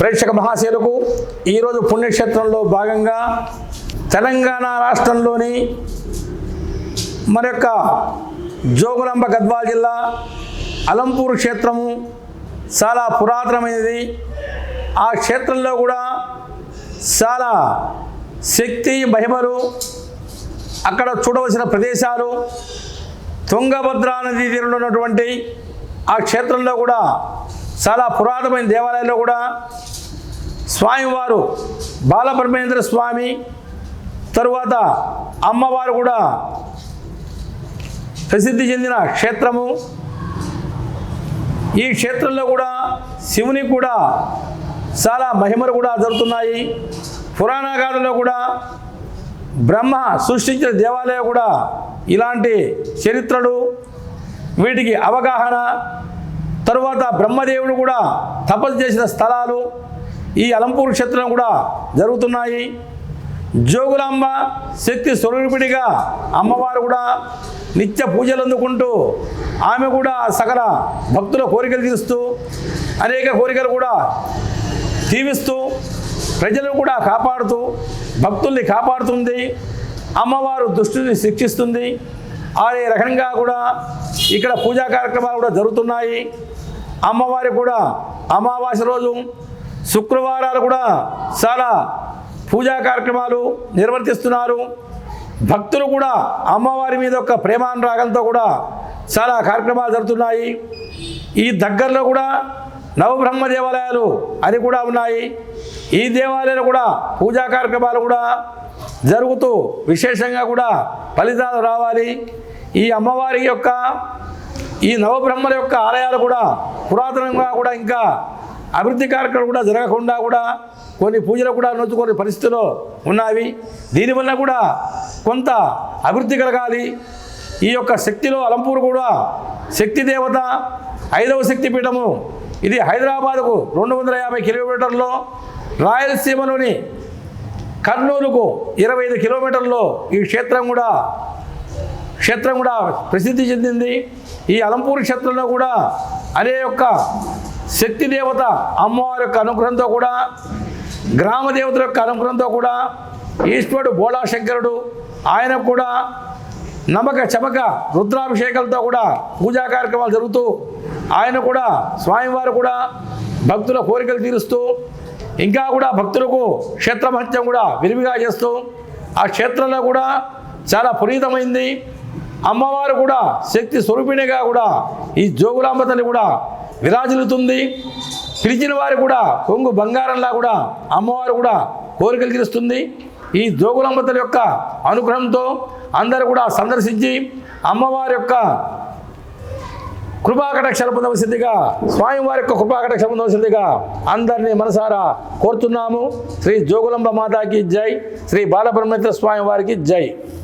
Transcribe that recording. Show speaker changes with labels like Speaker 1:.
Speaker 1: ప్రేక్షక మహాశయులకు ఈరోజు పుణ్యక్షేత్రంలో భాగంగా తెలంగాణ రాష్ట్రంలోని మన యొక్క జోగులాంబ గద్వాల జిల్లా అలంపూర్ క్షేత్రము చాలా పురాతనమైనది. ఆ క్షేత్రంలో కూడా చాలా శక్తి మహిమలు అక్కడ చూడవలసిన ప్రదేశాలు. తుంగభద్రా నదీ తీరంలో ఉన్నటువంటి ఆ క్షేత్రంలో కూడా చాలా పురాతనమైన దేవాలయాల్లో కూడా స్వామివారు బాలబ్రహ్మేంద్ర స్వామి తరువాత అమ్మవారు కూడా ప్రసిద్ధి చెందిన క్షేత్రము. ఈ క్షేత్రంలో కూడా శివుని కూడా చాలా మహిమలు కూడా జరుగుతున్నాయి. పురాణ గాథలో కూడా బ్రహ్మ సృష్టించిన దేవాలయం కూడా ఇలాంటి చరిత్రలు వీటికి అవగాహన తరువాత బ్రహ్మదేవుడు కూడా తపస్సు చేసిన స్థలాలు ఈ అలంపూర్ క్షేత్రం కూడా జరుగుతున్నాయి. జోగులాంబ శక్తి స్వరూపిడిగా అమ్మవారు కూడా నిత్య పూజలు అందుకుంటూ ఆమె కూడా సకల భక్తుల కోరికలు తీరుస్తూ అనేక కోరికలు కూడా తీవిస్తూ ప్రజలను కూడా కాపాడుతూ భక్తుల్ని కాపాడుతుంది అమ్మవారు దుష్టుని శిక్షిస్తుంది. అదే రకంగా కూడా ఇక్కడ పూజా కార్యక్రమాలు కూడా జరుగుతున్నాయి. అమ్మవారి కూడా అమావాస్య రోజు శుక్రవారాలు కూడా చాలా పూజా కార్యక్రమాలు నిర్వర్తిస్తున్నారు. భక్తులు కూడా అమ్మవారి మీద ఒక ప్రేమానురాగంతో కూడా చాలా కార్యక్రమాలు జరుగుతున్నాయి. ఈ దగ్గరలో కూడా నవబ్రహ్మ దేవాలయాలు అని కూడా ఉన్నాయి. ఈ దేవాలయాలు కూడా పూజా కార్యక్రమాలు కూడా జరుగుతూ విశేషంగా కూడా ఫలితాలు రావాలి. ఈ అమ్మవారి యొక్క ఈ నవబ్రహ్మల యొక్క ఆలయాలు కూడా పురాతనంగా కూడా ఇంకా అభివృద్ధి కార్యక్రమాలు కూడా జరగకుండా కూడా కొన్ని పూజలు కూడా నొచ్చుకునే పరిస్థితుల్లో ఉన్నవి. దీనివల్ల కూడా కొంత అభివృద్ధి కలగాలి. ఈ యొక్క శక్తిలో అలంపూర్ కూడా శక్తి దేవత ఐదవ శక్తి పీఠము. ఇది హైదరాబాద్కు రెండు వందల యాభై కిలోమీటర్లో రాయలసీమలోని కర్నూలుకు ఇరవై ఐదు కిలోమీటర్లో ఈ క్షేత్రం కూడా క్షేత్రం కూడా ప్రసిద్ధి చెందింది. ఈ అలంపూర్ క్షేత్రంలో కూడా అనే యొక్క శక్తి దేవత అమ్మవారి యొక్క అనుగ్రహంతో కూడా గ్రామ దేవతల యొక్క అనుగ్రహంతో కూడా ఈశ్వరుడు బోళాశంకరుడు ఆయన కూడా నమక చమక రుద్రాభిషేకాలతో కూడా పూజా కార్యక్రమాలు జరుగుతూ ఆయన కూడా స్వామివారు కూడా భక్తుల కోరికలు తీరుస్తూ ఇంకా కూడా భక్తులకు క్షేత్ర మహత్యం కూడా విరివిగా చేస్తూ ఆ క్షేత్రంలో కూడా చాలా పునీతమైంది. అమ్మవారు కూడా శక్తి స్వరూపిణిగా కూడా ఈ జోగులాంబ తల్లి కూడా విరాజిల్లుతుంది. పిలిచిన వారు కూడా కొంగు బంగారంలా కూడా అమ్మవారు కూడా కోరికలు తీరుస్తుంది. ఈ జోగులంబతల యొక్క అనుగ్రహంతో అందరూ కూడా సందర్శించి అమ్మవారి యొక్క కృపాకటాక్షలు పొందవలసిందిగా స్వామివారి యొక్క కృపాకటాక్షలు పొందవలసిందిగా అందరినీ మనసారా కోరుతున్నాము. శ్రీ జోగులంబ మాతాకి జై. శ్రీ బాలబ్రహ్మేంద్ర స్వామి వారికి జై.